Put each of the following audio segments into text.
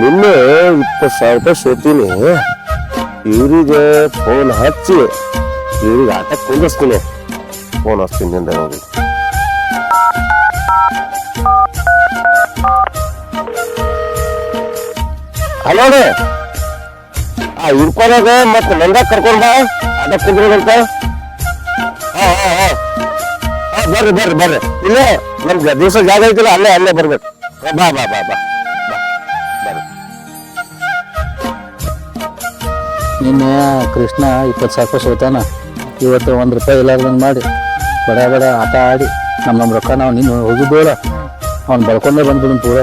ನಿನ್ನೆ ಇಪ್ಪತ್ತು ಸಾವಿರ ರೂಪಾಯಿ ಸೋತೀನಿ. ಇವ್ರಿಗೆ ಫೋನ್ ಹಚ್ಚಿ, ಇವ್ರಿಗೆ ಆಟ ಕುಂದಿಸ್ತೀನಿ. ಫೋನ್ ಹಚ್ತೀನಿ ನಿಂದ ಹೋಗಿ ಹಲೋ ಆ ಇರ್ಕೊಳಗ ಮತ್ತೆ ನಂದ ಕರ್ಕೊಂಡ ಆಟ ಕುಂದ್ರಂತ ಬರ್ರಿ ಬರ್ರಿ ಬರ್ರಿ. ಇಲ್ಲೇ, ನಮ್ಗೆ ದಿವಸ ಜಾಗ ಐತಿಲ್ಲ, ಅಲ್ಲೇ ಅಲ್ಲೇ ಬರ್ಬೇಕು. ಬಾ ಬಾ ಬಾ ಬಾ. ನಿನ್ನೆ ಕೃಷ್ಣ ಇಪ್ಪತ್ತು ಸಾವಿರ ರೂಪಾಯಿ ಸೋತಾನ. ಇವತ್ತು ಒಂದು ರೂಪಾಯಿ ಇಲ್ಲಾರ್ದಂಗೆ ಮಾಡಿ ಬಡ ಬಡ ಆಟ ಆಡಿ ನಮ್ಮ ನಮ್ಮ ರೊಕ್ಕ ನಾವು ನಿನ್ನ ಹೋಗಿದ್ದೇವಲ್ಲ ಅವ್ನು ಬಳ್ಕೊಂಡೇ ಬಂದ್ಬಿಡು ಪೂರ.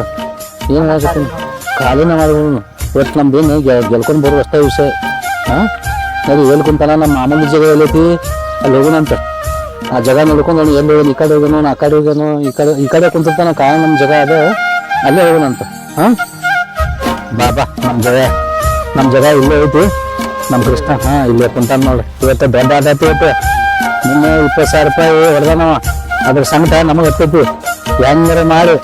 ಏನು ಮಾಡ್ತೀನಿ ಖಾಲಿನ ಮಾಡಿಬಿಡು ಇವತ್ತು ನಮ್ದು ಏನು ಗೆಲ್ಕೊಂಡು ಬರೋದು ಅಷ್ಟೇ ವಿಷಯ. ಹಾಂ ಅದು ಎಲ್ಲಿ ಕುಂತಾನ ನಮ್ಮ ಮಾಮೂಲಿ ಜಾಗ ಎಲ್ಲೈತಿ ಅಲ್ಲಿ ಹೋಗೋಣಂತ ಆ ಜಾಗ ನೋಡ್ಕೊಂಡು ಅವ್ನು ಎಲ್ಲಿ ಹೋಗೋಣ ಈ ಕಡೆ ಹೋಗೋನು ಆ ಕಡೆ ಹೋಗೋನು ಈ ಕಡೆ ಈ ಕಡೆ ಕುಂತಿರ್ತಾನ ಕಾರಣ ನಮ್ಮ ಜಾಗ ಅದು. ಅಲ್ಲೇ ಹೋಗೋಣಂತ ಹಾಂ ಬಾ ಬಾ ನಮ್ಮ ಜಾಗ. ನಮ್ಮ ಜಾಗ ಇಲ್ಲೇ ಐತಿ. ನಮ್ಮ ಕೃಷ್ಣ ಹಾ ಇಲ್ಲೇ ಕುಂತಾನ ನೋಡ್ರಿ. ಇವತ್ತು ದೊಡ್ಡ ಆದೈತಿ ಇವತ್ತು. ನಿನ್ನೆ ಇಪ್ಪತ್ತು ಸಾವಿರ ರೂಪಾಯಿ ಹೊಡೆದಾನವ. ಅದ್ರ ಸಂಕಟ ನಮಗೆ ಹತ್ತೈತಿ. ಹೆಂಗಾರ ಮಾಡಿ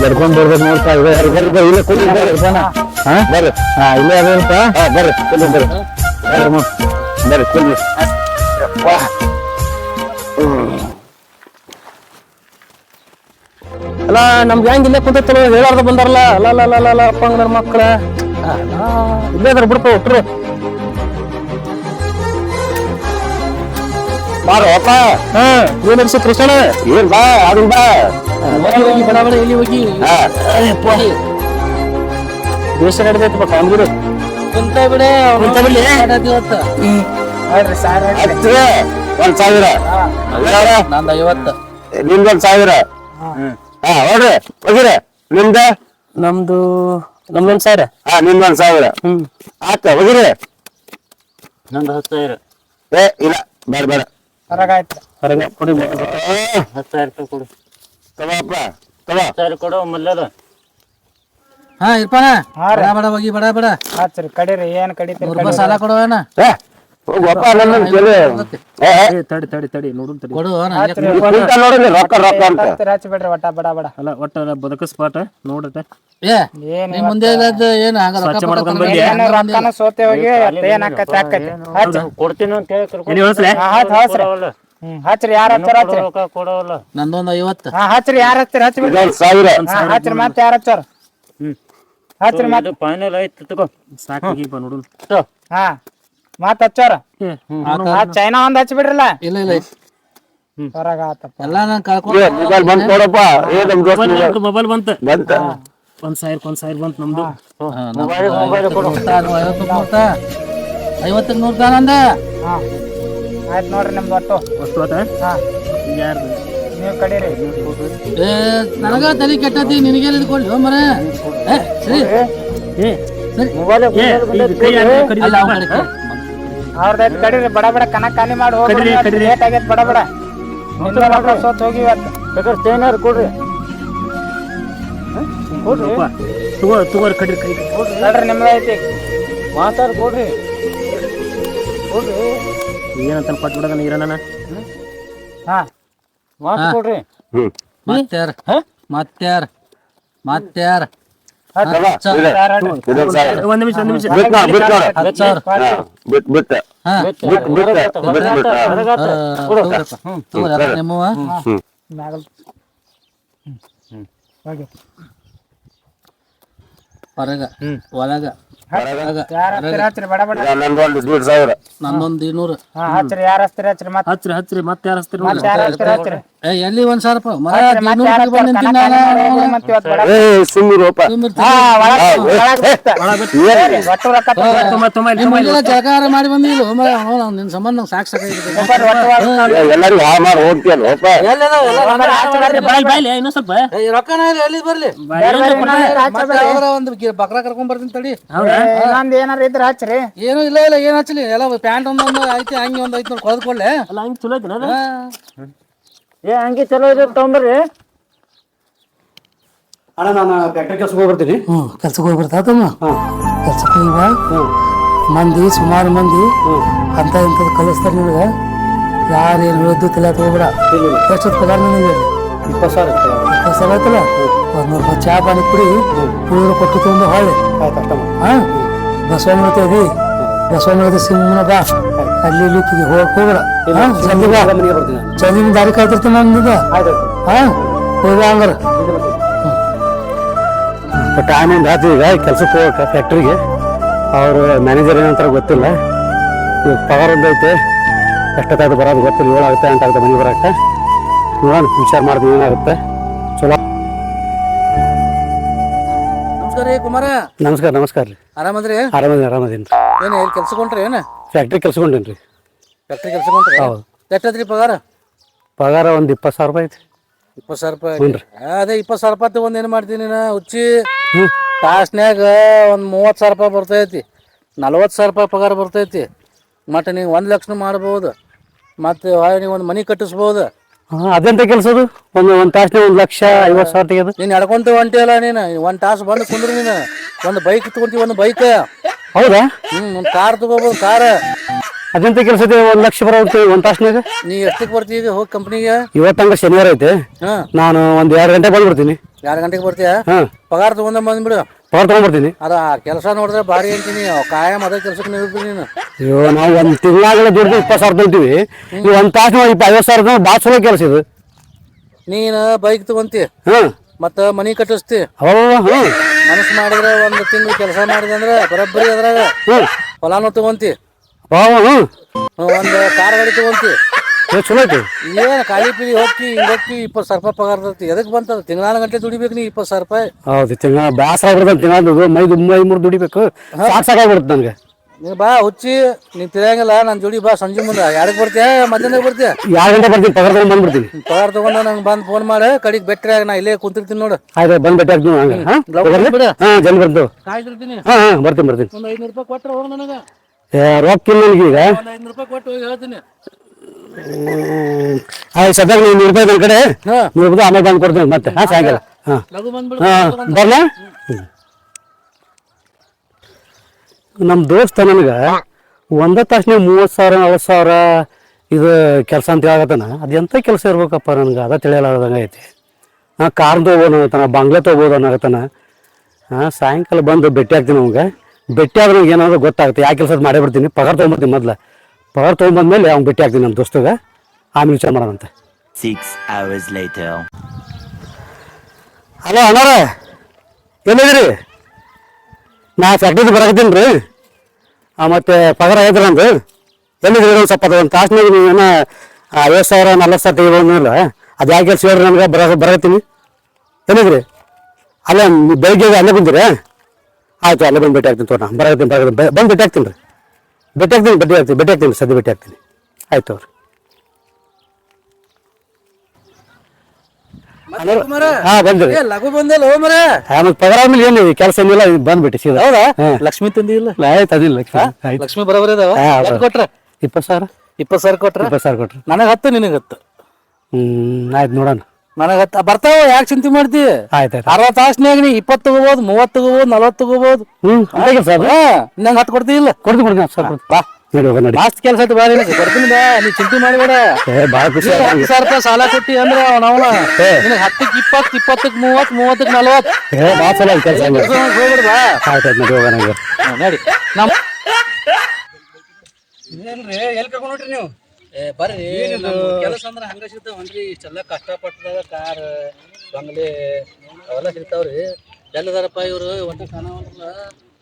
ಜಡ್ಕೊಂಡ್ ಬರ್ಬೇಕು ನೋಡ್ಪ. ಇವೆ ಬರ್ರಿ ಬರ್ರಿ ಇಲ್ಲೇ ಕುಂತಿ ಇರ್ತಾನ ಹಾ? ಬರ್ರಿ. ಹಾ ಇಲ್ಲೇ ಅದೇನಪ್ಪ ಹಾ ಬರ್ರಿ ಕುಂದ್ರಿ ಬರ್ರಿ. ಬರ್ರಿ ಅಮ್ಮ. ಬರ್ರಿ ಕುಂದ್ರಿ ವಾ. ಅಲ್ಲ ನಮ್ಗೆ ಹೆಂಗ್ ಇಲ್ಲೇ ಕುಂತೈತಲ್ಲ ಹೇಳಾರ್ದ ಬಂದಾರಲ್ಲ. ಅಲ್ಲ ಅಲ್ಲ ಅಲ್ಲ ಅಲ್ಲ ಅಪ್ಪ ಹಂಗರ ಮಕ್ಕಳ ಇಲ್ಲೇ ಅದ್ರ ಬಿಡಪ್ಪ ಒಟ್ರು. ಬಾರೋ ಅಪ್ಪ. ಹಾ. ಏನ್ ನಡ್ಸಿ ಕೃಷ್ಣ? ಏನ್ ಬಾ ಅದನ್ ಬಾ. ಎಲ್ಲಿ ಹೋಗಿ ಎಲ್ಲಿ ದೇಶ ನಡೆದೈತಪ್ಪ ಕಾಮಗಿರಿ ಕುಂತ ಬಿಡೆ. ಕುಂತ ಬಿಡ್ಲಿ? ಇವತ್ತು. ಹೇಳ್ರಿ ಸಾರ್ ಹತ್ತು ಒಂದ್ ಸಾವಿರ. ನಂದ ಐವತ್ತು. ನಿಮ್ದೊಂದ್ ಸಾವಿರ. ಹಾ. ನೋಡ್ರಿ ಹೋಗಿರಿ ನಿಮ್ದ ನಮ್ದು ನಮ್ದೊಂದ್ ಸಾವಿರ. ಹಾ ನಿಮ್ದೊಂದ್ ಸಾವಿರ. ಹ್ಮ್. ಆತ ಹೋಗಿರಿ. ನಂದು ಹತ್ತು ಸಾವಿರ. ಏ ಇಲ್ಲ ಬೇಡ ಬೇಡ. ಹೊರಗಾಯ್ತು. ಹೊರಗೆ ಕೊಡಿ ಹತ್ತು ಸಾವಿರ ರೂಪಾಯಿ ಕೊಡು. ತಗೋಪ್ಪ ತಗೋ. ಸಾವಿರ ಕೊಡು ಮಲ್ಲದ ಹಾ ಇರ್ಪಾನ ಬಡ ಬಡ ಹೋಗಿ ಬಡ ಬಡ. ಕಡೀರಿ ಏನ್ ಕಡಿತೀರಿ ನೂರು ರೂಪಾಯಿ ಸಾಲ ಕೊಡುವೇನ ಏ ನನ್ನ ಕೇಳಿ. ಏ, ತಡಿ ತಡಿ ತಡಿ ನೋಡು ತಡಿ. ಕೊಡು ಈ ಕುಂತ ನೋಡಿದ್ರೆ ರೊಕ್ಕ ರೊಕ್ಕ ಅಂತ. ಹಚ್ಚಿ ಬಿಡ್ರಿ ಒಟ್ಟ ಬಡ ಬಡ. ಅಲ್ಲ ಒಟ್ಟ ಪಾಠ ನೋಡತ್ತೆ ಏ ನಿಮ್ ಮುಂದೆ ಏನು ಹಂಗ ರೊಕ್ಕ ಮಾಡ್ಕೊಂಡ್. ರೊಕ್ಕನ ಸೋತೆ ಹೋಗಿ ಹಚ್ಚ ಕೊಡ್ತೀನಿ ಅಂತ ಹೇಳಿ ಹೊಳ್ಸ್ಲೆ? ಹಚ್ಚ್ ಹಚ್ರಿ ಯಾರ ಹಚ್ಚಾರ ಹಚ್ರಿ ರೊಕ್ಕ ನಂದೊಂದು ಐವತ್ತು. ಹಾ ಹಚ್ರಿ ಯಾರ ಹಚ್ಚಿರಿ ಹಚ್ಚಿ ಬಿಡ್ರಿ ಇದೊಂದ್ ಸಾವಿರ. ಹಾ ಹಚ್ರಿ ಮತ್ತೆ ಯಾರ ಹಚ್ಚಾರ ಹ್ಮ್. ಹಚ್ರಿ ಮತ್ತೆ ಫೈನಲ್ ಐತಿ ತಗೋ. ಸಾಕಿಗೀಪ ನೋಡು. ಹಾ. ಮತ್ ಹಚ್ಚಾರ? ಆ ಚೈನಾ ಒಂದ್ ಹಚ್ಚಿ ಬಿಡ್ರಲ್ಲ ಇಲ್ಲ ಇಲ್ಲ ಹೊರಗ ಆತಪ್ಪ ಎಲ್ಲ ನಾನು ಕಳ್ಕೊಂಡು ಮೊಬೈಲ್ ಬಂತು ಕೊಡಪ್ಪ ಏ ನಮ್ ದೋಸ್ತ ಮೊಬೈಲ್ ಬಂತು. ಬಂತ. ಒಂದ್ ಸಾವಿರ ಒಂದ್ ಸಾವಿರ ಬಂತು ನಮ್ದು. ಐವತ್ತಕ್ಕೆ ನೂರು ಆಯ್ತು ನೋಡ್ರಿ ನಿಮ್ದು ಒಟ್ಟು. ಅಷ್ಟು ಆತ ಹಾ. ಯಾರ್ದು? ನೀವ್ ಕಡೀರಿ. ಏ ನನಗ ತಲೆ ಕೆಟ್ಟತಿ ನಿನಗೆ ಮರ. ಏ ಸರಿ. ಏ ಸರಿ ಮೊಬೈಲ್ ಕೈ ಕೈ. ಅವ್ರದೈತ್ ಕಡಿರಿ ಬಡ ಬಡ ಕನ ಖಾಲಿ ಮಾಡಿ ಹೋಗಿ ಹೋಗ್ರಿ ಕಡೀರಿ. ಲೇಟ್ ಆಗೈತ್ ಬಡ ಬಡ. ಸೋತ್ ಹೋಗಿ ಇವತ್ತು. ಬೇಕಾದ್ರೆ ಚೈನಾರ್ ಕೊಡ್ರಿ. ಕೊಡ್ರಿ. ತಗೋ ತಗೋರಿ ಕಡಿರಿ. ಕೈ ನೋಡ್ರಿ ನಿಮ್ದ ಐತಿ. ಮಾತಾಡ್ ಕೊಡ್ರಿ. ಕೊಡ್ರಿ. ಏನಂತ ಬಿಡೋದ ನೀರನ್ನ ಹಾ. ಮಾತು ಕೊಡ್ರಿ. ಹ್ಮ್. ಮತ್ಯಾರ ಮತ್ಯಾರ ಒಂದ್ ನಿಮಿಷ ನಿಮಿಷ. ಹ್ಮ್ ಹೊರಗ ಒಳಗ ಯಾರ ಹಚ್ಚಿರಿ ಹಚ್ಚಿರಿ ಬಡ ಬಡ? ಈಗ ನಂದೊಂದು ದೀಡ್ ಸಾವಿರ. ನಂದೊಂದು ಇನ್ನೂರು. ಹಾ ಹಚ್ಚಿರಿ ಯಾರ ಹಚ್ಚಿರಿ ಹಚ್ಚಿರಿ ಮತ್ತೆ ಹಚ್ರಿ ಹಚ್ರಿ ಮತ್ತೆ ಯಾರು ಮತ್ತೆ ಯಾರ ಏ ಎಲ್ಲಿ ಒಂದ್ ಸಾವಿರ ರೂಪಾಯಿ ಮರ ಬಂದು? ನಿಂತೀನಿ ಮಾಡಿ ನಾನು. ಏ ಸುಮ್ಮಿರೋಪ ಬಂದಿಲ್ಲ ಸಂಬಂಧ ನಂಗೆ ಸಾಕು ಸಾಕಾಗಿದೆ. ಎಲ್ಲರಿಗೂ ಮಾಡಿ ಹೋಗ್ತೀಯಲ್ಲ ಹೋಪ ಇನ್ನೊಂದ್ ಸ್ವಲ್ಪ. ರೊಕ್ಕನ ಎಲ್ಲಿ ಬರ್ಲಿ? ಒಂದು ಬಕ್ರ ಕರ್ಕೊಂಡ್ ಬರ್ತೀನಿ ತಡಿ. ಇನ್ನೊಂದ್ ಏನಾರ ಇದ್ರ ಹಚ್ಚರಿ ಏನು ಇಲ್ಲ ಇಲ್ಲ ಏನ್ ಹಚ್ಚಲಿ ಎಲ್ಲ ಪ್ಯಾಂಟ್ ಒಂದೊಂದು ಐತಿ ಹಂಗೆ ಒಂದು ಐತಿ ನೋಡಿ ಕೊಳ್ಕೊಳ್ಳೆ ಅಲ್ಲ ಹಂಗೆ ಚಲೋ ಐತಿ ಅದು? ಏ ಹಂಗೆ ಚಲೋ ಇದೆ ತೊಗೊಂಬರ್ರಿ ಅಣ್ಣ ನಾನು ಫ್ಯಾಕ್ಟ್ರಿ ಕೆಲ್ಸಕ್ಕೆ ಹೋಗ್ಬರ್ತೀನಿ. ಹ್ಞೂ ಕೆಲ್ಸಕ್ಕೆ ಹೋಗಿ ಬರ್ತಾತಮ್ಮ ಕೆಲ್ಸಕ್ಕೆ ಹೋಗಿ ಬಾ. ಮಂದಿ ಸುಮಾರು ಮಂದಿ. ಅಂತ ಇಂಥದ್ದು ಕಲಿಸ್ತಾರೆ ನಿನಗೆ. ಯಾರು ಏನು ಹೇಳಿದ್ದು ತಲೆ ತಗೋಬೇಡ ಎಷ್ಟೊತ್ತು ಪಗಾರ ನಿನಗೆ? ಇಪ್ಪತ್ತು ಸಾವಿರ ಇಪ್ಪತ್ತು ಸಾವಿರ ಆಯ್ತಲ್ಲ? ಒಂದು ರೂಪಾಯಿ ಚಾ ಪಾನಿ ಕುಡಿ ಉಳಿದ್ರೆ ಕೊಟ್ಟು ತುಂಬ ಹೊಳ್ಳಿ ಆಯ್ತು ಮಾಡಿ ಹಾ? ಬಸವಣ್ಣ ಇದಿ ಬಸವಣ್ಣ ಸಿಂಹನ ಬಾ. ಅಲ್ಲಿ ಇಲ್ಲಿ ಹೋಗಿ ಹೋಗಕ್ ಹೋಗಲ್ಲ. ಹಾ? ಜಲ್ದಿ ಬಾ. ಚಂದಿನ ದಾರಿ ಕಾಯ್ತಿರ್ತೀನಿ ನಂದು. ಹಾ? ಹೋಗ ಹಂಗಾರ. ಬಟ್ ಆಮೇಲೆ ಆಯ್ತು ಈಗ ಕೆಲಸಕ್ಕೆ ಹೋಗಕ್ಕೆ ಫ್ಯಾಕ್ಟ್ರಿಗೆ ಅವರು ಮ್ಯಾನೇಜರ್ ಏನಂತಾರ ಗೊತ್ತಿಲ್ಲ. ಇವಾಗ ಪವರ್ ಒಂದೈತೆ ಎಷ್ಟೊತ್ತಾಯ್ತು ಬರೋದು ಗೊತ್ತಿಲ್ಲ ಏಳು ಆಗುತ್ತೆ ಅಂತ ಆಗುತ್ತೆ ಮನೆಗೆ ಬರಕ್ಕೆ. ನೋಡೋಣ ವಿಚಾರ ಮಾಡ್ತೀವಿ ಏನಾಗುತ್ತೆ? ಚಲೋ. ನಮಸ್ಕಾರ ರೀ ಕುಮಾರ. ನಮಸ್ಕಾರ ನಮಸ್ಕಾರ ರೀ. ಆರಾಮದ್ರಿ? ಆರಾಮದೀನಿ ಆರಾಮದೀನಿ ರೀ. ಏನು ಎಲ್ಲಿ ಕೆಲ್ಸ ಕೊಂಟ್ರಿ ಏನು? ಫ್ಯಾಕ್ಟ್ರಿ ಕೆಲ್ಸಕೊಂಡೇನಿ ರೀ. ಫ್ಯಾಕ್ಟ್ರಿ ಕೆಲಸ ಕೊಂಟ್ರಿ ಹೌದು. ಎಷ್ಟದ್ರಿ ಪಗಾರ? ಪಗಾರ ಒಂದು ಇಪ್ಪತ್ತು ಸಾವಿರ ರೂಪಾಯಿ ಐತಿ ಇಪ್ಪತ್ತು ಸಾವಿರ ರೂಪಾಯಿ ಹ್ಞೂ ಐತಿ. ಅದೇ ಇಪ್ಪತ್ತು ಸಾವಿರ ರೂಪಾಯಿ ಒಂದು ಏನು ಮಾಡ್ತೀನಿ ನಾ? ಹುಚ್ಚಿ. ತಾಸ್ನ್ಯಾಗ ಒಂದು ಮೂವತ್ತು ಸಾವಿರ ರೂಪಾಯಿ ಬರ್ತೈತಿ ನಲ್ವತ್ತು ಸಾವಿರ ರೂಪಾಯಿ ಪಗಾರ ಬರ್ತೈತಿ ಮತ್ತು ನೀವು ಒಂದು ಲಕ್ಷ ಮಾಡ್ಬೋದು. ಮತ್ತು ನೀವು ಒಂದು ಮನೆ ಕಟ್ಟಿಸ್ಬೋದು. ಹಾಂ ಅದೆಂತ ಕೆಲಸ ಅದು? ಒಂದು ಒಂದು ತಾಸಿನ ಒಂದು ಲಕ್ಷ ಐವತ್ತು ಸಾವಿರ ತೆಗೆದು ನೀನು ಎಡ್ಕೊಂತ ಹೊಂಟಿಯಲ್ಲ ನೀನು. ಒಂದು ತಾಸು ಬಂದು ಕುಂದ್ರಿ ನೀನು. ಒಂದು ಬೈಕ್ ತಗೊಂತೀವಿ ಒಂದು ಬೈಕ್ ಹೌದಾ? ಹ್ಞೂ ಒಂದು ಕಾರ್ ತಗೋಬೋದು ಕಾರ್ ಅದೆಂತ ಕೆಲಸ ಇದೆ? ಒಂದು ಲಕ್ಷ ಬರೋದು ಒಂದು ತಾಸಿನಾಗ ನೀ ಎಷ್ಟಕ್ಕೆ ಬರ್ತೀಯ ಈಗ ಹೋಗಿ ಕಂಪ್ನಿಗೆ ಇವತ್ತಂಗ ಶನಿವಾರ ಐತೆ. ಹಾಂ. ನಾನು ಒಂದು ಎರಡು ಗಂಟೆ ಬಂದ್ಬಿಡ್ತೀನಿ. ಎರಡು ಗಂಟೆಗೆ ಬರ್ತೀಯ? ಹಾಂ. ಪಗಾರ ತಗೊಂಡ ಬಂದ್ಬಿಡು. ಪವರ್ ತಗೊಂಡ್ಬರ್ತೀನಿ. ಅದ ಕೆಲಸ ನೋಡಿದ್ರೆ ಭಾರಿ ಅಂತೀನಿ. ಕಾಯಂ ಅದೇ ಕೆಲ್ಸಕ್ಕೆ ನಿಲ್ತೀನಿ ನೀನು. ಅಯ್ಯೋ ನಾವು ಒಂದು ತಿಂಗಳಾಗಲೇ ದುಡ್ಡು ಇಪ್ಪತ್ತು ಸಾವಿರ ತೊಗೊಂತೀವಿ. ನೀವು ಒಂದು ತಾಸು ಇಪ್ಪ ಐವತ್ತು ಸಾವಿರ ಭಾಳ ಚಲೋ ಕೆಲಸ ಇದು. ನೀನು ಬೈಕ್ ತಗೊಂತಿ. ಹಾಂ. ಮತ್ತು ಮನೆ ಕಟ್ಟಿಸ್ತಿ. ಹೌದು ಹಾಂ ಮನಸ್ಸು ಮಾಡಿದ್ರೆ ಒಂದು ತಿಂಗಳು ಕೆಲಸ ಮಾಡಿದೆ ಅಂದ್ರೆ ಬರೋಬ್ಬರಿ ಅದ್ರಾಗ. ಹ್ಞೂ ಹೊಲಾನು ತಗೊಂತಿ. ಹಾಂ ಹ್ಞೂ ಒಂದು ಕಾರ್ ಗಾಡಿ ತಗೊಂತಿ. ಏ ಚಲೋ ಐತಿ ಏನು ಖಾಲಿ ಪೀಲಿ ಹೋಗ್ತಿ ಹಿಂಗೆ ಹೋಗಿ ಇಪ್ಪತ್ತು ಸಾವಿರ ರೂಪಾಯಿ ಪಗಾರ ಇರ್ತೈತಿ ಎದಕ್ಕೆ ಬಂತದ? ತಿಂಗಳಾನ ಗಂಟೆ ದುಡಿಬೇಕು ನೀ ಇಪ್ಪತ್ತು ಸಾವಿರ ರೂಪಾಯಿ? ಹೌದು ತಿಂಗಳ ಬ್ಯಾಸರ ಆಗ್ಬಿಡ್ತಾನೆ ತಿಂಗಳ ಮೈದು ಮೈ ಮೂರು ದುಡಿಬೇಕು. ಸಾಕು ಸಾಕಾಗ್ಬಿಡುತ್ತೆ ನನಗೆ. ನೀ ಬಾ ಹುಚ್ಚಿ. ನೀನು ತಿಳಿಯಂಗಿಲ್ಲ ನಾನು ಜೋಡಿ ಬಾ ಸಂಜೆ ಮುಂದೆ. ಯಾರಿಗೆ ಬರ್ತೀಯ? ಮಧ್ಯಾಹ್ನ ಬರ್ತೀಯ? ಎರಡು ಗಂಟೆ ಬರ್ತೀನಿ? ಪಗಾರ ತಗೊಂಡು ಬಂದ್ಬಿಡ್ತೀನಿ. ಪಗಾರ ತಗೊಂಡು ನಂಗೆ ಬಂದು ಫೋನ್ ಮಾಡಿ. ಕಡೆಗೆ ಬೆಟ್ರೆ ನಾ ಇಲ್ಲೇ ಕುಂತಿರ್ತೀನಿ ನೋಡು. ಆಯ್ತು ಬಂದು ಭೇಟಿ ಆಗ್ತೀನಿ ಹಂಗೆ. ಹಾಂ? ಲಗು ಬಿಡು. ಹಾಂ ಜಲ್ದಿ ಬರ್ತು ಕಾಯ್ತಿರ್ತೀನಿ ಹಾಂ ಹಾಂ ಬರ್ತೀನಿ ಬರ್ತೀನಿ. ಒಂದು ಐನೂರು ರೂಪಾಯಿ ಕೊಟ್ಟರೆ ಹೋಗಿ ನನಗೆ. ಏ ರೊಕ್ಕ ಇಲ್ಲ ನನಗೆ ಈಗ ಒಂದು ಐನೂರು ರೂಪಾಯಿ ಕೊಟ್ಟು ಹೋಗಿ ಹೇಳ್ತೀನಿ. ಆಯ್ತು ಸದ್ಯ ನೀವು ನೂರು ರೂಪಾಯಿ ನನ್ನ ಕಡೆ. ನೂರು ರೂಪಾಯಿ ಆಮೇಲೆ ಬಂದು ಕೊಡ್ತೀನಿ ಮತ್ತೆ. ಹಾಂ ಸಾಯಂಕಾಲ. ಹಾಂ. ಹಾಂ ಬರ್ಲಾ? ನಮ್ಮ ದೋಸ್ತ ನನಗೆ ಒಂದ ತಾಸನೇ ಮೂವತ್ತು ಸಾವಿರ ನಲ್ವತ್ತು ಸಾವಿರ ಇದು ಕೆಲಸ ಅಂತ ಹೇಳಕತ್ತಾನ. ಅದು ಎಂಥ ಕೆಲಸ ಇರ್ಬೇಕಪ್ಪ ನನಗೆ? ಅದ ತಿಳಿಯಲಾರ್ದಂಗೆ ಐತಿ. ಹಾಂ ಕಾರ್ ತೊಗೋಬೋದು ಅನ್ನತಾನ ಬಂಗ್ಲೆ ತೊಗೋಬೋದು ಅನ್ನಕತ್ತಾನ. ಹಾಂ ಸಾಯಂಕಾಲ ಬಂದು ಭೇಟಿ ಆಗ್ತೀನಿ ಅವಂಗೆ ಭೇಟಿ ಆದ್ರೆ ಏನಾದರೂ ಏನಾದ್ರು ಗೊತ್ತಾಗುತ್ತೆ. ಯಾವ ಕೆಲಸ ಮಾಡೇ ಬಿಡ್ತೀನಿ. ಪಗಾರ ತೊಗೊಂಬರ್ತೀನಿ ಮೊದ್ಲು. ಪಗಾರ ತೊಗೊಂಬಂದ್ಮೇಲೆ ಅವ್ನು ಭೇಟಿ ಆಗ್ತೀನಿ ನಮ್ಮ ದೋಸ್ತಗ. ಆಮೇಲೆ ವಿಚಾರ ಮಾಡೋಣಂತೆ ಸಿಕ್ಸ್ ಅವರ್ಸ್ later. ಹಲೋ ಅಣ್ಣಾರ ಎಲ್ಲಿದ್ದೀರಿ? ನಾ ಫ್ಯಾಕ್ಟ್ರಿಗೆ ಬರಾಕತ್ತೀನಿ ರೀ. ಮತ್ತು ಪಗಾರ ಆಗೈತ್ರಿ ನಂದು ಎಲ್ಲಿದ್ದೀರಿ ಒಂದು ಸ್ವಲ್ಪ ಒಂದು ತಾಸಿನಾಗ ನೀವು ಏನೋ ಐವತ್ತು ಸಾವಿರ ನಲ್ವತ್ತು ಸಾವಿರ ತೆಗಿಬೋದಿಲ್ಲ ಅದು ಯಾಕೆ ಕೆಲಸ ಹೇಳ್ರಿ ನಮ್ಗೆ? ಬರ ಬರಾಕತ್ತೀನಿ. ಎಲ್ಲಿದ್ರಿ ಅಲ್ಲ ಬೆಳಿಗ್ಗೆ ಅಲ್ಲೇ ಬಂದಿರಿ? ಆಯ್ತು ಅಲ್ಲೇ ಬಂದು ಭೇಟಿ ಆಗ್ತೀನಿ ತೋರ ಬರಾಕತ್ತೀನಿ ಬರಾಕತ್ತೀನಿ. ಬಂದು ಭೇಟಿ ಆಗ್ತೀನಿ ರೀ. ಭೇಟಿ ಆಗ್ತೀನಿ ಭೇಟಿ ಆಗ್ತೀನಿ ಭೇಟಿ ಆಗ್ತೀನಿ ಸದ್ಯ ಭೇಟಿ ಆಗ್ತೀನಿ ಆಯ್ತು ಅವ್ರಿ. ಹಾಂ ಬಂದಿರಿ. ಏ ಲಘು ಬಂದಲ್ಲ ಹೋ ಮರ ಆಮೇಲೆ ಪಗಾರ ಆದ್ಮೇಲೆ ಏನು ಕೆಲಸ ಏನಿಲ್ಲ ಬಂದ್ಬಿಟ್ಟು ಸೀದಾ. ಹೌದಾ? ಲಕ್ಷ್ಮಿ ತಂದಿಲ್ಲ ಆಯ್ತು ಅದಿಲ್ಲ ಲಕ್ಷ್ಮಿ. ಬರೋಬರ ಹೌದು. ಕೊಟ್ರ? ಇಪ್ಪತ್ತು ಸಾವಿರ. ಇಪ್ಪತ್ತು ಸಾವಿರ ಕೊಟ್ರ? ಇಪ್ಪತ್ತು ಸಾವಿರ ಕೊಟ್ರ. ನನಗೆ ಹತ್ತು ನಿನಗೆ ಹತ್ತು. ಹ್ಮ್ ಆಯ್ತು ನೋಡೋಣ. ನನಗೆ ಬರ್ತಾವ ಯಾಕೆ ಚಿಂತೆ ಮಾಡ್ತಿ? ಆಯ್ತು ಆಯ್ತು ಅರವತ್ತು ತಾಸ್ನ್ಯಾಗ ನೀ ಇಪ್ಪತ್ತು ತಗೋಬಹುದು ಮೂವತ್ತು ತಗೋಬಹುದು ನಲವತ್ತು ತಗೋಬಹುದು ಹ್ಞೂ ಹಾಗೆ ಸರ್. ನಂಗೆ ಹತ್ತು ಕೊಡ್ತಿ ಇಲ್ಲ? ಕೊಡ್ತೀನಿ ಕೊಡ್ತೀನಿ ಸರ್. ಬಾ. ಮಾಸ್ತ್ ಕೆಲಸ ಐತಿ ಬಾರಿ ಕೊಡ್ತೀನಿ ಬಾ ನೀ ಚಿಂತೆ ಮಾಡಬೇಡ. ಭಾಳ ಖುಷಿ ಆಯ್ತು ಹತ್ತು ಸಾವಿರ ರೂಪಾಯಿ ಸಾಲ ಕೊಟ್ಟಿ ಅಂದ್ರೆ ಅವನವನ ನಿನಗೆ ಹತ್ತಕ್ಕೆ ಇಪ್ಪತ್ತು ಇಪ್ಪತ್ತಕ್ಕೆ ಮೂವತ್ತು ಮೂವತ್ತಕ್ಕೆ ನಲವತ್ತು. ಭಾಳ ಚಲೋ ಆಯ್ತು ಕೆಲಸ ಹಂಗೆ ಹೋಗ್ಬಿಡು ಬಾ. ಆಯ್ತು ಆಯ್ತು ನಡಿ ಹೋಗೋಣ ಹಾ, ನಡಿ. ಎಲ್ಲಿ ಕರ್ಕೊಂಡು ಹೊಂಟ್ರಿ ನೀವು? ಏ ಬರ್ರಿ ಕೆಲಸ ಅಂದ್ರೆ ಹಂಗ ಸಿಗ್ತಾವನ್ರಿ ಇಷ್ಟೆಲ್ಲ ಕಷ್ಟಪಟ್ಟದಾಗ ಕಾರ್ ಬಂಗ್ಲೆ ಅವೆಲ್ಲ ಸಿಗ್ತಾವ್ರಿ. ಎಲ್ಲದಾರಪ್ಪ ಇವ್ರು ಒಟ್ಟು ಕಾಣವಲ್ಲ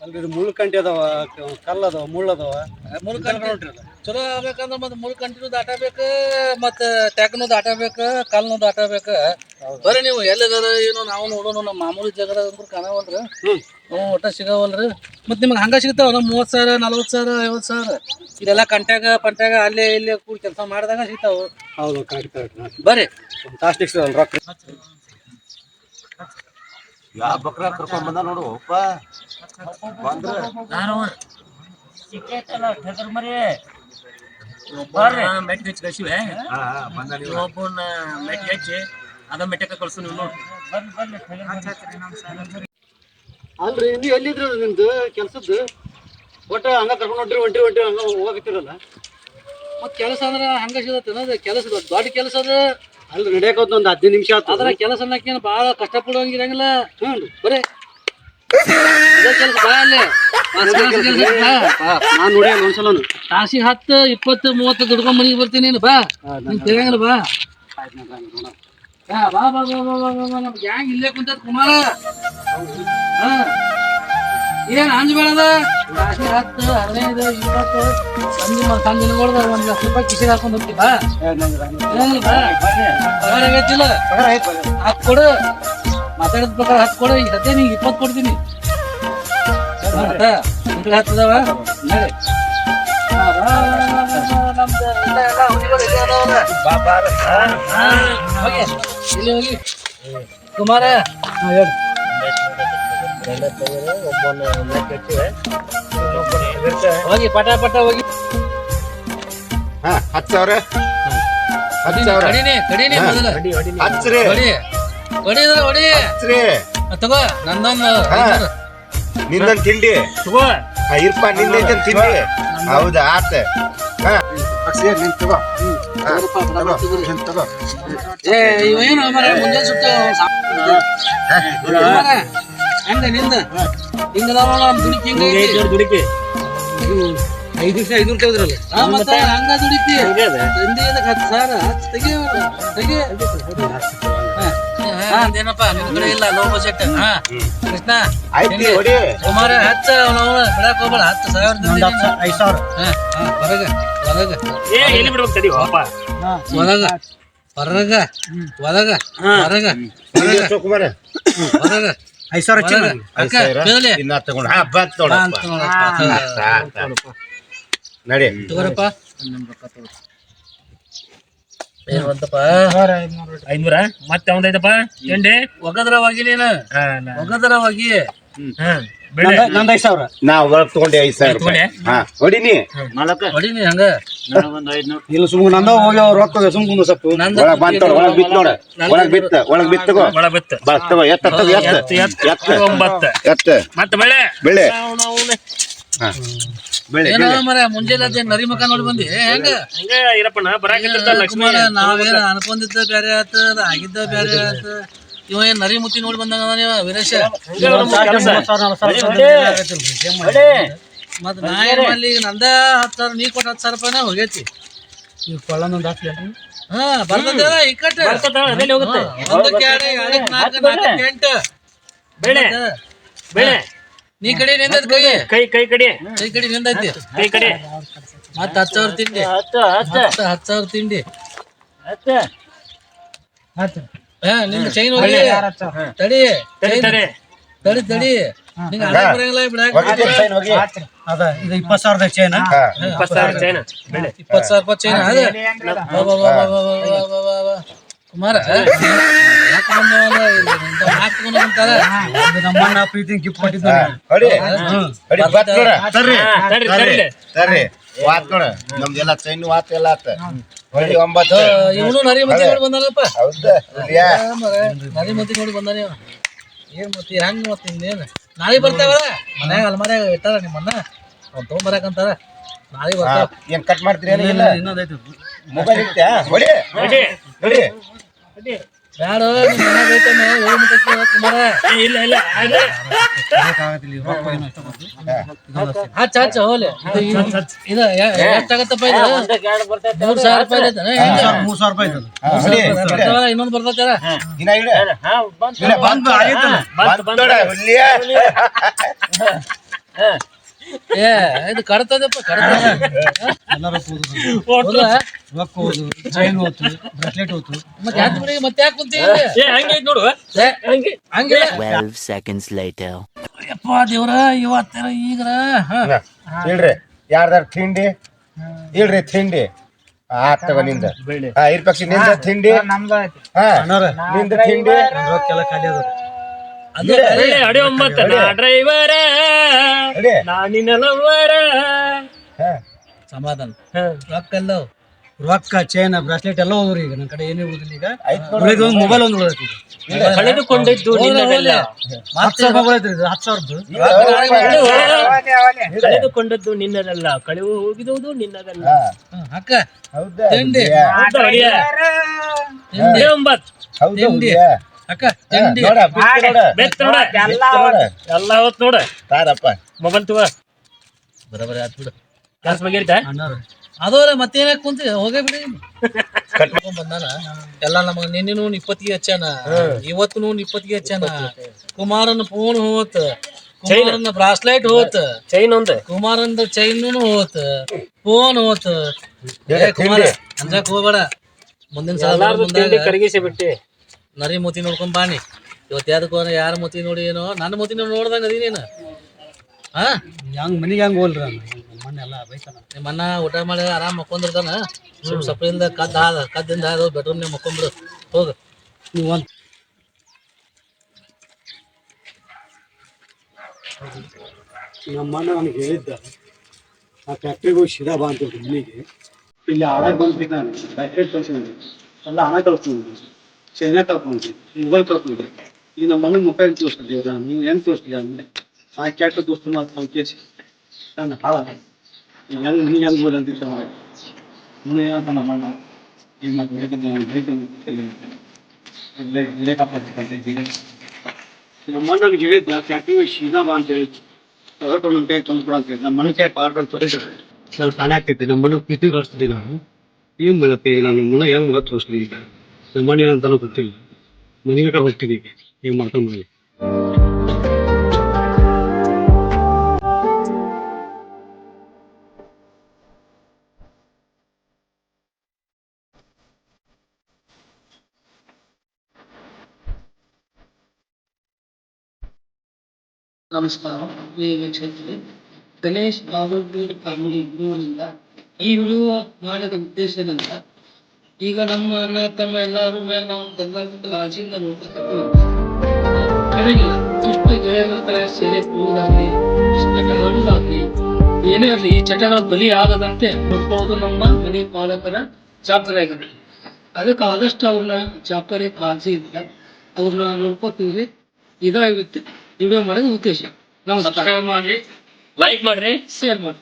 ಅಲ್ಲಿ ಇದು ಮುಳ್ಳು ಕಂಟಿ ಅದಾವ ಕಲ್ಲು ಅದಾವ ಮುಳ್ಳು ಅದಾವ. ಮುಳ್ ಕಂಟಿ ಚಲೋ ಆಗ್ಬೇಕಂದ್ರೆ ಮತ್ತೆ ಮುಳ್ ಕಂಟಿನೂ ದಾಟಬೇಕು ಮತ್ತೆ ಟ್ಯಾಕ್ನು ದಾಟಬೇಕು ಕಲ್ನು ದಾಟಬೇಕು. ಬರ್ರಿ ನೀವು ಎಲ್ಲಿದಾರ ಏನೋ ನಾವು ನೋಡೋಣ ನಮ್ಮ ಮಾಮೂಲಿ ಜಗದ ಅಂದ್ರೆ ಕಾಣವಲ್ರಿ. ಹ್ಞೂ ಒಟ್ಟ ಸಿಗವಲ್ರಿ. ಮತ್ತೆ ನಿಮ್ಗೆ ಹಂಗ ಸಿಗ್ತಾವ ನಮ್ಮ ಮೂವತ್ತು ಸಾವಿರ ನಲ್ವತ್ತು ಸಾವಿರ ಐವತ್ತು ಸಾವಿರ. ಇದೆಲ್ಲ ಕಂಟ್ಯಾಗ ಪಂಟ್ಯಾಗ ಅಲ್ಲೇ ಇಲ್ಲೇ ಕೂಡಿ ಕೆಲಸ ಮಾಡಿದಾಗ ಸಿಗ್ತಾವ. ಹೌದು ಕರೆಕ್ಟ್ ಕರೆಕ್ಟ್. ಬರ್ರಿ ಸಿಗಲ್ಲ ರೊಕ್ಕ ಯಾವ ಬಕ್ರ ಕರ್ಕೊಂಡ್ ಬಂದ ನೋಡು ಅಪ್ಪ ಬಂದ್ರ. ಮೆಟ್ಟಿ ಹಚ್ಚಿ ಕಳ್ಸಿವೆ. ಒಬ್ಬನ ಮೆಟ್ಟಿ ಹಚ್ಚಿ ಅದ ಮೆಟ್ಟಕ್ಕೆ ಕಳ್ಸು ನೀವು ನೋಡಿ. ಅಲ್ರಿ ನೀವು ಎಲ್ಲಿದ್ರಿ ನಿಮ್ದು ಕೆಲ್ಸದ್ದು? ಒಟ್ಟ ಹಂಗ ಕರ್ಕೊಂಡು ಹೊಂಟ್ರಿ ಹೊಂಟ್ರಿ ಹೊಂಟ್ರಿ ಹಂಗ ಹೋಗಕತ್ತಿರಲ್ಲ. ಮತ್ತೆ ಕೆಲಸ ಅಂದ್ರೆ ಹಂಗ ಸಿಗತ್ತೆ ಕೆಲಸ ದೊಡ್ಡ ಕೆಲಸ ಅದ. ಅಲ್ಲಿ ನಡೆಯಕೋತ ಒಂದು ಹದಿನೈದು ನಿಮಿಷ ಆಯ್ತು ಅದ್ರ ಕೆಲಸ ಅನ್ನಕ್ಕೇನು ಭಾಳ ಕಷ್ಟಪಡುವಂಗಿರಂಗಿಲ್ಲ ಹ್ಞೂ ಬರೀ. ಕೆಲಸ ಬಾ ಅಲ್ಲಿ. ನಾನು ನೋಡಿ ಒಂದ್ಸಲ ತಾಸಿಗೆ ಹತ್ತು ಇಪ್ಪತ್ತು ಮೂವತ್ತು ದುಡ್ಕೊಂಡ್ ಮನೆಗೆ ಬರ್ತೀನಿ ನೀನು ಬಾ. ನಿನ್ ತಿರಂಗಿಲ್ಲ ಬಾ. ಬಾ ಬಾ ಬಾ ಬಾ ಬಾ ಬಾ ನಮ್ಗೆ ಹ್ಯಾಂಗ ಇಲ್ಲೇ ಕುಂತ ಕುಮಾರ. ಹಾ. ಏನ್ ಅಂಜ್ ಬೇಡದ ಹತ್ತು ಹದಿನೈದು, ಇಪ್ಪತ್ತು. ಒಂದು ತಂದು ದಿನಗಳ್ದ ಒಂದು ಲಕ್ಷ ರೂಪಾಯಿ ಕಿಸಿಗೆ ಹಾಕೊಂಡು ಹೋಗ್ತೀವ ಪಗಾರ ಕೊಡು. ಮಾತಾಡಿದ ಪ್ರಕಾರ ಹತ್ತು ಕೊಡು. ಈ ಸದ್ಯ ನಿಂಗೆ ಇಪ್ಪತ್ತು ಕೊಡ್ತೀನಿ. ಹತ್ತದವ? ನೋಡಿ ಇಲ್ಲಿ ಹೋಗಿ. ಕುಮಾರ ಹೇಳಿ. ಹೋಗಿ ಪಟ ಪಟ ಹೋಗಿ. ಹಾ ಹತ್ತು ಸಾವಿರ ಹತ್ತು ಸಾವಿರ ಕಡಿನಿ ಕಡಿನಿ ಮೊದಲ. ಹಚ್ಚ್ರಿ. ಹೊಡಿ. ಹೊಡಿ ಹೊಡಿ. ಹಚ್ಚ್ರಿ. ತಗೋ ನಂದೊಂದು ಹಾ. ತಿಂಡಿ. ತಗೋ. ಇರ್ಪ ನಿಂದೈತಂದ್ ತಿಂಡಿ ಹೌದಾ ಆತ. ಹಾ. ಅಕ್ಷಯ್ ನಿನ್ ತಗೋ. ಏ ಇವೇನು ಮುಂಜಾನೆ ಹೆಂಗ ನಿಂದ ಹಿಂಗದಾವ ನಮ್ಮ ದುಡಿಕ್ ಹಿಂಗ ದುಡಿಕೆ ಐದು ದಿವಸ ಐನೂರು ತೆಗೆದ್ರಲ್ಲ ಹಾ ಮತ್ತೆ ಹಂಗ ದುಡಿತಿ ತಂದಿ ಅದಕ್ಕೆ ಹತ್ತು ಸಾವಿರ ಹತ್ತು ತೆಗಿ ತೆಗಿ ಹಾ ಅದೇನಪ್ಪ ನಿನ್ನ ಕಡೆ ಇಲ್ಲ ಲೋ ಬಜೆಟ್ ಹಾ ಕೃಷ್ಣ ಆಯ್ತಿ ಹೊಡಿ ಕುಮಾರ ಹಚ್ಚ ಅವನವನ ಬಿಡಕ್ ಹೋಗ್ಬೇಡ ಹತ್ತು ಸಾವಿರ ತಂದಿದ್ದೀನಿ. ಐದ್ ಸಾವಿರ ಹಾ ಹಾ ಹೊರಗ ಹೊರಗ ಏ ಎಲ್ಲಿ ಬಿಡ್ಬೇಕು ತಡಿ ಪಾಪ ಹೊರಗ ಹೊರಗ ಹೊರಗ ಹೊರಗ ಹೊರಗ ಕುಮಾರ ಹೊರಗ ಐದು ಸಾವಿರ ಹಚ್ಚಿ ನನಗೆ. ಐದ್ ಸಾವಿರ? ಕೇಳಲೆ? ತಗೊಂಡು. ಹಾ ಬಂತ್ ನೋಡಪ್ಪ ನಡಿ. ತಗೋರಪ್ಪ. ಐನೂರ ಮತ್ತೆ ಅವಂದೈತಪ್ಪ ತಿಂಡಿ? ಒಗದರವಾಗಿನೇನ ಒಗದರವಾಗಿ. ಹಾ. ನಂದ್ ಐದ್ ಸಾವಿರ. ನಾ ಒಳಗ್ ತಗೊಂಡೆ ಐದ್ ಸಾವಿರ ರೂಪಾಯಿ. ಹಾ ಹೊಡಿನಿ. ಹೊಡಿ ನೀ ಹಂಗ. ಇಲ್ಲ ನಂದ ಹೋಗಿ ಅವ್ರು ರೊಕ್ಕ ಸ್ವಲ್ಪ ಒಳಗ್ ಬಂತ ಒಳಗ್ ಬಿತ್ ನೋಡ. ಒಳಗ್ ಬಿತ್ತ ಒಳಗ್ ಬಿತ್ತು ಬಸ್ ತಗೋ ಎತ್ತ ಎತ್ತ. ಎತ್ತ ಒಂಬತ್ತು. ಎತ್ತ. ಮತ್ತೆ ಬೆಳೆ? ಬೆಳೆ. ಹಾ. ಮುಂಜಾನೆ ನರಿ ಮಕ ನೋಡಿ ಬಂದಿ. ಹೆಂಗ? ಹಂಗ ಲಕ್ಷ್ಮಣ ನಾವೇನ ಅನ್ಕೊಂಡಿದ್ದ ಬೇರೆ ಆತ ಅದ್ ಆಗಿದ್ದ ಬೇರೆ ಆತ. ಇವ ಏನ್ ನರಿ ಮುತ್ತಿ ನೋಡಿ ಬಂದಂಗ ನೀವ ವೀರೇಶ? ಮತ್ ನಾ ಏನ್ ಮಾಡ್ಲಿ? ಈಗ ನಂದ ಹತ್ತು ಸಾವಿರ ನೀ ಕೊಟ್ಟ ಹತ್ತು ಸಾವಿರ ರೂಪಾಯಿನ ಹೋಗೈತಿ. ಹಾ ಬರ್ತದ ಇಕ್ಕಟ್ಟ ಅದೆಲ್ಲಿ ಹೋಗುತ್ತೆ? ಒಂದಕ್ಕೆ ಎರಡು ಎರಡಕ್ಕೆ ನಾಲ್ಕು ನಾಲ್ಕಕ್ಕೆ ಎಂಟು. ಬೆಳೆ ಬೆಳೆ. ನೀ ಕಡೆ ನಿಂದೈತಿ ಕೈ? ಕೈ ಕೈ ಕಡೆ. ಕೈ ಕಡೆ ನಿಂದೈತಿ ಕೈ ಕಡೆ. ಮತ್ತ ಹತ್ತು ಸಾವಿರ ತಿಂಡಿ. ಹತ್ತು ಹತ್ತು. ಸಾವಿರ ತಿಂಡಿ. ಹಾ ನಿಮ್ ಚೈನ್ ಹೋಗಿ ತಡಿ. ತಡಿ ತಡಿ. ತಡಿ ಬರಂಗಿಲ್ಲ ಚೈನ್ ಚೈನ್ ಸಾವಿರ ರೂಪಾಯಿ ಚೈನ್ ಕುಮಾರ ನಮ್ದೆಲ್ಲ ಚೈನ್ ವಾತ್ ಎಲ್ಲ ಹೊಡಿ ಒಂಬತ್ತು ಇವನು ನರಿ ಮತಿ ನೋಡಿ. ಬಂದಾನಪ್ಪ. ಹೌದಾ? ನರಿ ಮತಿ ನೋಡಿ ಬಂದಾನ ಇವ ಏನ್ ಮತಿ ಹೆಂಗ್ ಮತ್ತೆ ಇನ್ನೇನು? ನಾಳೆ ಬರ್ತಾವ. ಮನ್ಯಾಗ ಅಲ್ಮಾರ್ಯಾಗ ಇಟ್ಟಾರ ನಿಮ್ಮನ್ನ. ಅವ್ನು ತಗೊಂಬರಕಂತಾರ ನಾಳೆ ಬರ್ತಾವ. ಏನ್ ಕಟ್ ಮಾಡ್ತೀರಿ ಇನ್ನೊಂದೈತಿ ಮೊಬೈಲ್ ಇತ್ತಾ ಹೊಡಿ. ಹೊಡಿ. ಹೊಡಿ ಬ್ಯಾಡ ಇಲ್ಲ ಇಲ್ಲ ಹಚ್ಚ ಹಚ್ಚ ಹೋಲಿ. ಎಷ್ಟಾಗತ್ತಪ್ಪ ರೂಪಾಯಿ ರೂಪಾಯಿ ಇನ್ನೊಂದು ಬರ್ತೈತಾರ ಏ ಇದು ಕಡ್ತದಪ್ಪ ಕಡ್ತದ. ಹೌದಾ ರೊಕ್ಕ ಹೋದು ಚೈನ್ ಹೋತು ಬ್ರಾಸ್ಲೆಟ್ ಹೋತು. ಮತ್ತೆ ಯಾಕೆ ಬಿಡಿ ಮತ್ತೆ ಯಾಕೆ ಕುಂತಿ ಏ ಹಂಗೆ ಐತ್ ನೋಡು. ಏ, ಹಂಗಿಲ್ಲ 12 seconds later. ಯಪ್ಪ ದೇವ್ರ ಇವತ್ತರ ಈಗರ ಯಾರ್ದಾರ ತಿಂಡಿ? ಇಲ್ರಿ ತಿಂಡಿ. ಆತವ ತಗೋ ನಿಂದ. ಹಾ ಇರ್ಪಕ್ಷಿ ನಿಂದ ತಿಂಡಿ? ಹಾ. ನಿಂದ ತಿಂಡಿ? ರೊಕ್ಕ ಎಲ್ಲ ಖಾಲಿ ಅದ ಅಡಿ ಒಂಬತ್ತು. ನಾ ಡ್ರೈವರ ಹೊಡಿ ನಾನಿನ ಲವ್ವರ ಸಮಾಧಾನ. ರೊಕ್ಕ ಎಲ್ಲ ರೊಕ್ಕ ಚೈನ್ ಬ್ರಾಸ್ಲೆಟ್ ಎಲ್ಲ ಹೋದ್ರಿ ಈಗ. ನನ್ನ ಕಡೆ ಏನೇ ಉಳಿದಿಲ್ಲ ಈಗ. ಉಳಿದ ಒಂದು ಮೊಬೈಲ್ ಒಂದು ಉಳಿದೈತಿ ಈಗ. ಕಳೆದುಕೊಂಡದ್ದು ನಿನ್ನದಲ್ಲ. ಹತ್ತು ಸಾವಿರ ಮೊಬೈಲ್ ಐತ್ರಿ ಇದು ಹತ್ತು ಸಾವಿರದ್ದು. ಕಳೆದುಕೊಂಡದ್ದು ನಿನ್ನದಲ್ಲ. ಕಳೆವು ಹೋಗಿದುವುದು ನಿನ್ನದಲ್ಲ. ಅಕ್ಕ. ತಿಂಡಿ. ಹೌದಾ ಒಂಬತ್ತು. ತಿಂಡಿ. ಅಕ್ಕ ತಿಂಡಿ ಬೆತ್ತ ನೋಡ ಎಲ್ಲ ಹೊತ್ತು ನೋಡ. ಮೊಬೈಲ್ ತಗೋ. ಬರಬರಿ ಆತ್ ಬಿಡು. ಕ್ಲಾಸ್ ಬಗೆರ್ತಾ ಅದೋರ ಮತ್ತೇನ ಕುಂತ? ಹೋಗೇ ಬಿಡಿ. ಕಟ್ಕೊಂಡ್ ಬಂದಾನ? ಎಲ್ಲ ನಮಗ ನಿನ್ನೆನೂ ನೋಡ್ ಇಪ್ಪತ್ತಿಗೆ ಹಚ್ಚಾನ ಇವತ್ತು ನೋಡ್ ಇಪ್ಪತ್ತಿಗೆ ಹಚ್ಚಾನ ಕುಮಾರನ ಫೋನ್ ಹೋತ್. ಕುಮಾರನ ಬ್ರಾಸ್ಲೈಟ್ ಹೋತ್. ಚೈನ್ ಒಂದ್. ಕುಮಾರನ ಚೈನ್ ಹೋತ್. ಫೋನ್ ಹೋತ್. ಏ ಕುಮಾರ ಅಂಜಕ್ ಹೋಗ್ಬೇಡ. ಮುಂದಿನ ಸಾಲ ಕರಗಿಸಿ ಬಿಟ್ಟಿ. ನರಿ ಮೂತಿ ನೋಡ್ಕೊಂಡ್ ಬಾನಿ ಇವತ್ತು ಯಾವ್ದಕ್ಕೋ ಯಾರ ಮೂತಿ ನೋಡಿ ಏನೋ ನನ್ನ ಮೂತಿ ನೋಡಿ ನೋಡ್ದಂಗ ಅದಿ ನೀನು. ಹಾ? ಹೆಂಗ್ ಮನಿಗೆ ಹೆಂಗ್ ಹೋಲ್ರಿ ಮೊನ್ನೆ ಎಲ್ಲ ಬೈತಾನ. ನಿಮ್ಮ ಅಣ್ಣ ಊಟ ಮಾಡಿ ಆರಾಮ್ ಮಕ್ಕೊಂಡಿರ್ತಾನ ಸುಮ್ ಸಪ್ಲಿಂದ ಕದ್ದ ಹಾದ ಕದ್ದಿಂದ ಹಾದು ಬೆಡ್ರೂಮ್ ನೇ ಮಕ್ಕೊಂಬಿಡು. ಹೋಗ. ನೀವು ಒಂದ್ ನಮ್ಮ ಅಣ್ಣ ನನಗೆ ಹೇಳಿದ್ದ ಆ ಫ್ಯಾಕ್ಟ್ರಿಗೆ ಹೋಗಿ ಶಿರಾ ಬಾ ಅಂತ ಮನೆಗೆ. ಇಲ್ಲಿ ಆಡಕ್ ಬಂದ್ಬಿಟ್ಟು ನಾನು ಎಲ್ಲ ಹಣ ಕಳ್ಸ್ತೀನಿ. ಚೈನಾ ಕಳ್ಕೊಂಡ್ರಿ ಮೊಬೈಲ್ ಕಳ್ಕೊಂಡ್ರಿ ಈಗ ನಮ್ಮ ಮಗನ ಮೊಬೈಲ್ ತೋರಿಸ್ತಿದ್ದೀವಿ ನಾನು ನೀವು ಹೆಂಗೆ ತೋರಿಸ್ತೀಯ ಅಂದ್ರೆ ಆ ಕೆಟ್ಟ ದೋಸ್ತು ಮಾತು ನಾವು ಕೇಸಿ ನಾನು ಹಾಳ ಈಗ ಹೆಂಗೆ ನೀ ಹೆಂಗೆ ಬೋದು ಅಂತಿದ್ದ ಮುಂದೆ ಏನಂತ ನಮ್ಮ ಅಣ್ಣ ಈಗ ಮತ್ತೆ ಬೇಕಂತ ಬೇಕಂತ ಇಲ್ಲೇ ಇಲ್ಲೇ ಕಾಪಾಡ್ಬೇಕಂತ ಈಗ ನಮ್ಮ ಅಣ್ಣನಿಗೆ ಹೇಳಿದ್ದ ಫ್ಯಾಕ್ಟ್ರಿಗೆ ಸೀದಾ ಬಾ ಅಂತ ಹೇಳಿ ತಗೊಂಡು ನಮ್ಮ ಕೈ ತಂದು ಅಂತ ಹೇಳಿ ನಮ್ಮ ಮನೆ ಕೈ ಪಾರ್ಟ್ ತೋರಿಸಿದ್ರು ಸ್ವಲ್ಪ ತಾನೇ ಆಗ್ತೈತಿ ನಮ್ಮ ಮನೆ ಪಿತಿ ಕಳಿಸ್ತಿದ್ದೆ ನಾನು ಏನು ಮಾಡತ್ತೆ ನಾನು ಮನೆ ಹೆಂಗ್ ಗೊತ್ತು ತೋರಿಸ್ಲಿ ಈಗ ನಮ್ಮ ಅಂತ ಗೊತ್ತಿಲ್ಲ. ಮನೆಗೆ ಕರ್ ಹೋಗ್ತಿದ್ದೀವಿ ಈಗ. ಮಾಡ್ಕೊಂಡು ಬಂದ್ವಿ. ನಮಸ್ಕಾರ. ವೀಕ್ಷಕರೇ ಗಣೇಶ್ ಬಾಬು ಫ್ಯಾಮಿಲಿ ಇಬ್ಬರಿಂದ ಈ ವಿಡಿಯೋ ಮಾಡಿದ ಉದ್ದೇಶ ಏನಂತ ಈಗ ನಮ್ಮ ಅಣ್ಣ ತಮ್ಮ ಎಲ್ಲರೂ ಮೇಲೆ ನಾವು ತಂದ ಗೆಳೆಯರ ಸೆರೆ ಕೂಡಾಗಲಿ ಆಗಲಿ ಏನೇ ಇರಲಿ ಈ ಚಟಗಳ ಬಲಿ ಆಗದಂತೆ ನೋಡ್ಕೊಳ್ಳೋದು ನಮ್ಮ ಮನೆ ಪಾಲಕರ ಜವಾಬ್ದಾರಿ ಆಗಿದೆ ಅದಕ್ಕೆ ಆದಷ್ಟು ಅವ್ರನ್ನ ಜವಾಬ್ದಾರಿ ಪಾಲಿಸಿ ಇದ್ದ ಅವ್ರನ್ನ ನೋಡ್ಕೋತೀವಿ ಇದಾಗುತ್ತೆ ವಿಡಿಯೋ ಮಾಡೋದು ಉದ್ದೇಶ. ನಾವು ಸಬ್ಸ್ಕ್ರೈಬ್ ಮಾಡಿ ಲೈಕ್ ಮಾಡ್ರಿ ಶೇರ್ ಮಾಡಿ.